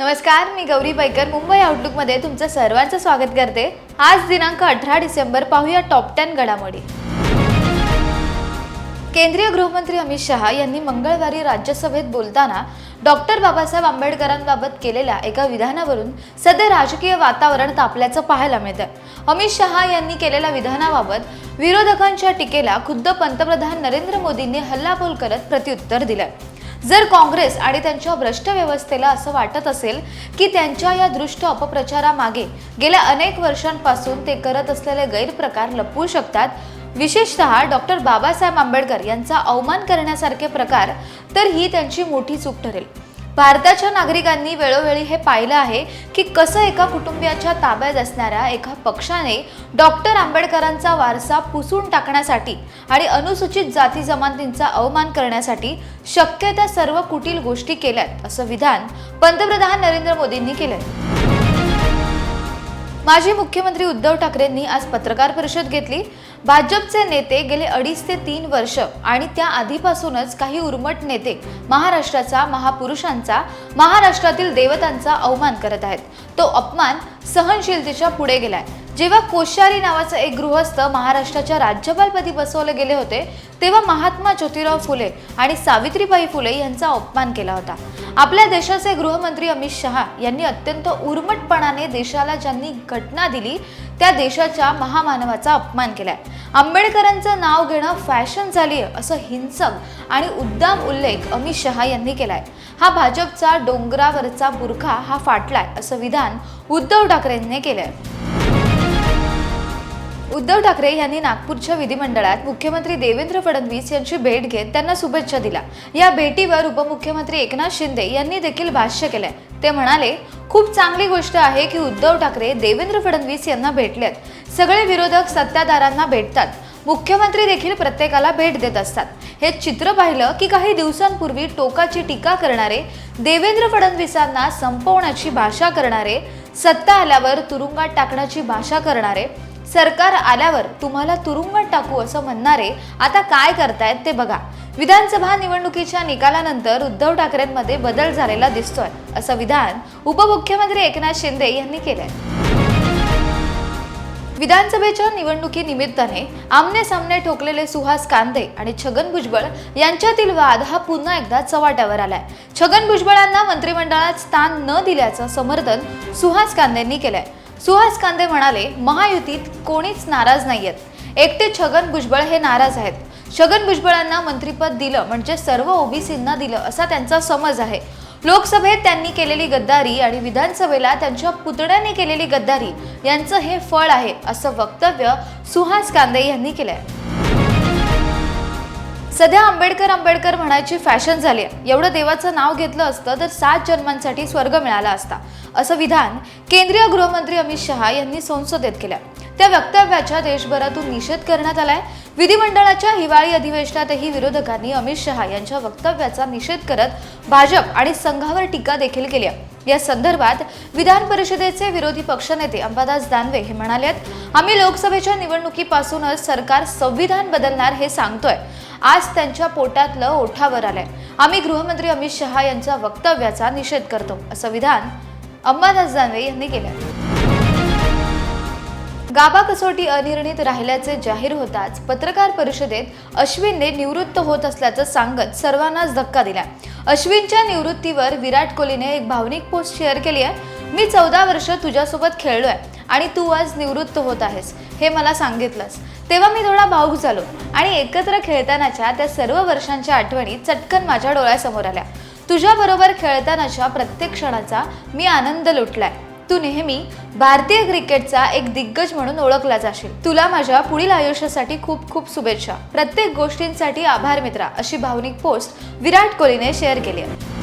नमस्कार मी गौरी पैकर. मुंबई आउटलुकमध्ये तुमचं सर्वांचं स्वागत करते. आज दिनांक अठरा डिसेंबर पाहूया टॉप टेन घडामोडी. केंद्रीय गृहमंत्री अमित शहा यांनी मंगळवारी राज्यसभेत बोलताना डॉक्टर बाबासाहेब आंबेडकरांबाबत केलेल्या एका विधानावरून सध्या राजकीय वातावरण तापल्याचं पाहायला मिळतं अमित शहा यांनी केलेल्या विधानाबाबत विरोधकांच्या टीकेला खुद्द पंतप्रधान नरेंद्र मोदींनी हल्लाबोल करत प्रत्युत्तर दिलं जर काँग्रेस आणि त्यांच्या भ्रष्ट व्यवस्थेला असं वाटत असेल की त्यांच्या या दृष्ट अपप्रचारामागे गेल्या अनेक वर्षांपासून ते करत असलेले गैरप्रकार लपवू शकतात विशेषतः डॉक्टर बाबासाहेब आंबेडकर यांचा अवमान करण्यासारखे प्रकार तर ही त्यांची मोठी चूक ठरेल. भारताच्या नागरिकांनी वेळोवेळी हे पाहिलं आहे की कसं एका कुटुंबियाच्या ताब्यात असणाऱ्या एका पक्षाने डॉक्टर आंबेडकरांचा वारसा पुसून टाकण्यासाठी आणि अनुसूचित जाती जमातींचा अवमान करण्यासाठी शक्य त्या सर्व कुटील गोष्टी केल्यात असं विधान पंतप्रधान नरेंद्र मोदींनी केलंय. माजी मुख्यमंत्री उद्धव ठाकरेंनी आज पत्रकार परिषद घेतली. भाजपचे नेते गेले अडीच ते तीन वर्ष आणि त्या आधीपासूनच काही उर्मट नेते महाराष्ट्राचा महापुरुषांचा महाराष्ट्रातील देवतांचा अवमान करत आहेत. तो अपमान सहनशीलतेच्या पुढे गेलाय. जेव्हा कोश्यारी नावाचं एक गृहस्थ महाराष्ट्राच्या राज्यपालपदी बसवले गेले होते तेव्हा महात्मा ज्योतिराव फुले आणि सावित्रीबाई फुले यांचा अपमान केला होता. आपल्या देशाचे गृहमंत्री अमित शहा यांनी अत्यंत उर्मटपणाने देशाला ज्यांनी घटना दिली त्या देशाच्या महामानवाचा अपमान केलाय. आंबेडकरांचं नाव घेणं फॅशन झाली आहे असं हिंसक आणि उद्दाम उल्लेख अमित शहा यांनी केलाय. हा भाजपचा डोंगरावरचा बुरखा हा फाटलाय असं विधान उद्धव ठाकरेंनी केलंय. उद्धव ठाकरे यांनी नागपूरच्या विधिमंडळात मुख्यमंत्री देवेंद्र फडणवीस यांची भेट घेत त्यांना शुभेच्छा दिल्या. या भेटीवर उपमुख्यमंत्री एकनाथ शिंदे यांनी देखील भाष्य केलंय. ते म्हणाले खूप चांगली गोष्ट आहे की उद्धव ठाकरे देवेंद्र फडणवीस यांना भेटलेत. सगळे विरोधक सत्ताधारांना भेटतात. मुख्यमंत्री देखील प्रत्येकाला भेट देत असतात. हे चित्र पाहिलं की काही दिवसांपूर्वी टोकाची टीका करणारे देवेंद्र फडणवीसांना संपवण्याची भाषा करणारे सत्ता आल्यावर तुरुंगात टाकण्याची भाषा करणारे सरकार आल्यावर तुम्हाला तुरुंगात टाकू असं म्हणणारे आता काय करतायत ते बघा. विधानसभा निवडणुकीच्या निकालानंतर उद्धव ठाकरेंमध्ये बदल झालेला दिसतोय असं विधान उपमुख्यमंत्री एकनाथ शिंदे यांनी केलंय. विधानसभेच्या निवडणुकीनिमित्ताने आमने सामने ठोकलेले सुहास कांदे आणि छगन भुजबळ यांच्यातील वाद हा पुन्हा एकदा चव्हाट्यावर आलाय. छगन भुजबळांना मंत्रिमंडळात स्थान न दिल्याचं समर्थन सुहास कांदेंनी केलंय. सुहास कांदे म्हणाले महायुतीत कोणीच नाराज नाहीयेत. एकटे छगन भुजबळ हे नाराज आहेत. छगन भुजबळांना मंत्रिपद दिलं म्हणजे सर्व ओबीसींना दिलं असा त्यांचा समज आहे. लोकसभेत त्यांनी केलेली गद्दारी आणि विधानसभेला त्यांच्या पुतण्याने केलेली गद्दारी यांचं हे फळ आहे असं वक्तव्य सुहास कांदे यांनी केलंय. सध्या आंबेडकर आंबेडकर म्हणायची फॅशन झाली आहे. एवढं देवाचं नाव घेतलं असतं तर सात जन्मांसाठी स्वर्ग मिळाला असता. असं विधान केंद्रीय गृहमंत्री अमित शहा यांनी संसदेत केलं त्या वक्तव्याच्या देशभरातून निषेध करण्यात आलाय विधिमंडळाच्या हिवाळी अधिवेशनातही विरोधकांनी अमित शहा यांच्या वक्तव्याचा निषेध करत भाजप आणि संघावर टीका देखील केली आहे. या संदर्भात विधान परिषदेचे विरोधी पक्षनेते अंबादास दानवे हे म्हणाले आम्ही लोकसभेच्या निवडणुकीपासूनच सरकार संविधान बदलणार हे सांगतोय. आज त्यांच्या पोटातलं ओठावर आलंय. आम्ही गृहमंत्री अमित शहा यांच्या वक्तव्याचा निषेध करतो असं विधान अंबादास दानवे यांनी केलंय. गाबा कसोटी अनिर्णित राहिल्याचे जाहीर होताच पत्रकार परिषदेत अश्विनने निवृत्त होत असल्याचं सांगत सर्वांनाच धक्का दिला अश्विनच्या निवृत्तीवर विराट कोहलीने एक भावनिक पोस्ट शेअर केली आहे मी चौदा वर्ष तुझ्यासोबत खेळलोय आणि तू आज निवृत्त होत आहेस हे मला सांगितलंस. तेव्हा मी थोडा भाऊक झालो आणि एकत्र खेळतानाच्या त्या सर्व वर्षांच्या आठवणी चटकन माझ्या डोळ्यासमोर आल्या. तुझ्याबरोबर खेळतानाच्या प्रत्येक क्षणाचा मी आनंद लुटलाय. तू नेहमी भारतीय क्रिकेटचा एक दिग्गज म्हणून ओळखला जाशील. तुला माझ्या पुढील आयुष्यासाठी खूप खूप शुभेच्छा. प्रत्येक गोष्टींसाठी आभार मित्रा अशी भावनिक पोस्ट विराट कोहलीने शेअर केली आहे.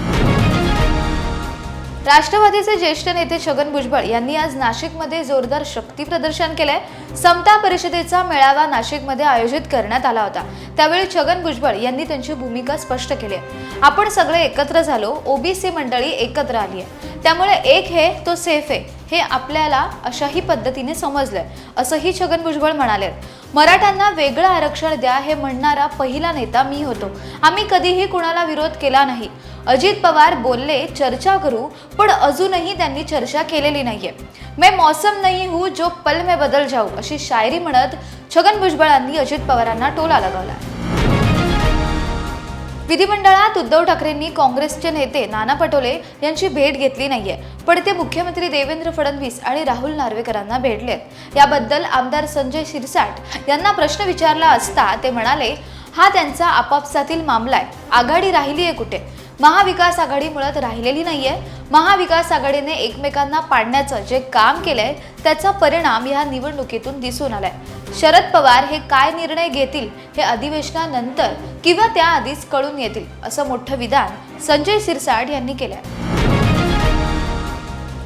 राष्ट्रवादीचे ज्येष्ठ नेते छगन भुजबळ यांनी आज नाशिकमध्ये जोरदार शक्ती प्रदर्शन केलंय. समता परिषदेचा मेळावा नाशिकमध्ये आयोजित करण्यात आला होता. त्यावेळी छगन भुजबळ यांनी त्यांची भूमिका स्पष्ट केली आहे. आपण सगळे एकत्र झालो ओबीसी मंडळी एकत्र आली आहे. त्यामुळे एक हे तो सेफ आहे. हे आपल्याला अशाही पद्धतीने समजलंय. असंही छगन भुजबळ म्हणाले मराठ्यांना वेगळं आरक्षण द्या हे म्हणणारा पहिला नेता मी होतो. आम्ही कधीही कुणाला विरोध केला नाही. अजित पवार बोलले चर्चा करू पण अजूनही त्यांनी चर्चा केलेली नाहीये. मैं मौसम नहीं हूँ जो पल में बदल जाऊ अशी शायरी म्हणत छगन भुजबळांनी अजित पवारांना टोला लगावला विधिमंडळात उद्धव ठाकरेंनी काँग्रेसचे नेते नाना पटोले यांची भेट घेतली नाहीये. पण ते मुख्यमंत्री देवेंद्र फडणवीस आणि राहुल नार्वेकरांना भेटलेत. याबद्दल आमदार संजय शिरसाट यांना प्रश्न विचारला असता ते म्हणाले हा त्यांचा आपापसातील मामला आहे. आघाडी राहिली आहे कुठे? महाविकास आघाडी मुळात राहिलेली नाहीये. महाविकास आघाडीने एकमेकांना पाडण्याचं जे काम केलंय त्याचा परिणाम या निवडणुकीतून दिसून आलाय. शरद पवार हे काय निर्णय घेतील हे अधिवेशनानंतर किंवा त्याआधीच कळून येतील असं मोठं विधान संजय सिरसाट यांनी केलंय.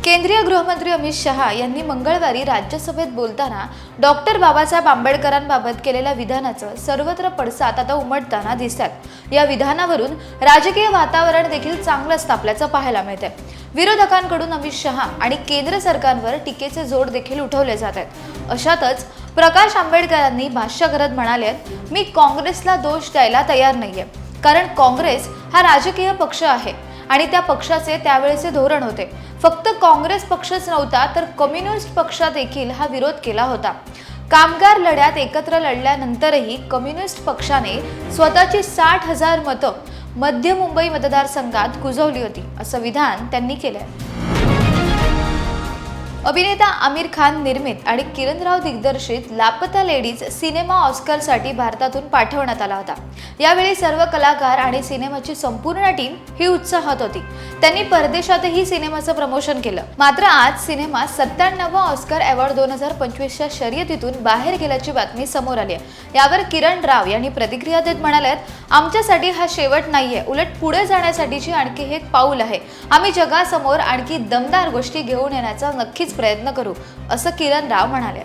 केंद्रीय गृहमंत्री अमित शहा यांनी मंगळवारी राज्यसभेत बोलताना डॉक्टर बाबासाहेब आंबेडकरांबाबत केलेल्या विधानाचं सर्वत्र पडसाद आता उमटताना दिसतात. या विधानावरून राजकीय वातावरण देखील चांगलंच तापल्याचं पाहायला मिळतंय. विरोधकांकडून अमित शहा आणि केंद्र सरकारवर टीकेचे जोड देखील उठवले जात आहेत. अशातच प्रकाश आंबेडकरांनी भाष्य करत म्हणाले मी काँग्रेसला दोष द्यायला तयार नाहीये. कारण काँग्रेस हा राजकीय पक्ष आहे. आणि त्या पक्षाचे त्यावेळेचे धोरण होते. फक्त काँग्रेस पक्षच नव्हता तर कम्युनिस्ट पक्षा देखील हा विरोध केला होता. कामगार लढ्यात एकत्र लढल्यानंतरही कम्युनिस्ट पक्षाने स्वतःची साठ हजार मतं मध्य मुंबई मतदारसंघात कुजवली होती असं विधान त्यांनी केलंय. अभिनेता आमिर खान निर्मित आणि किरणराव दिग्दर्शित लापता लेडीज सिनेमा ऑस्करसाठी भारतातून पाठवण्यात आला होता. यावेळी सर्व कलाकार आणि सिनेमाची संपूर्ण टीम ही उत्साहात होती. त्यांनी परदेशातही सिनेमाचं प्रमोशन केलं. मात्र आज सिनेमा सत्त्याण्णव ऑस्कर अवॉर्ड दोन हजार पंचवीसच्या शर्यतीतून बाहेर गेल्याची बातमी समोर आली आहे. यावर किरण राव यांनी प्रतिक्रिया देत म्हणाल्यात आमच्यासाठी हा शेवट नाहीये. उलट पुढे जाण्यासाठीची आणखी एक पाऊल आहे. आम्ही जगासमोर आणखी दमदार गोष्टी घेऊन येण्याचा नक्कीच प्रयत्न करू असं किरण राव म्हणाले.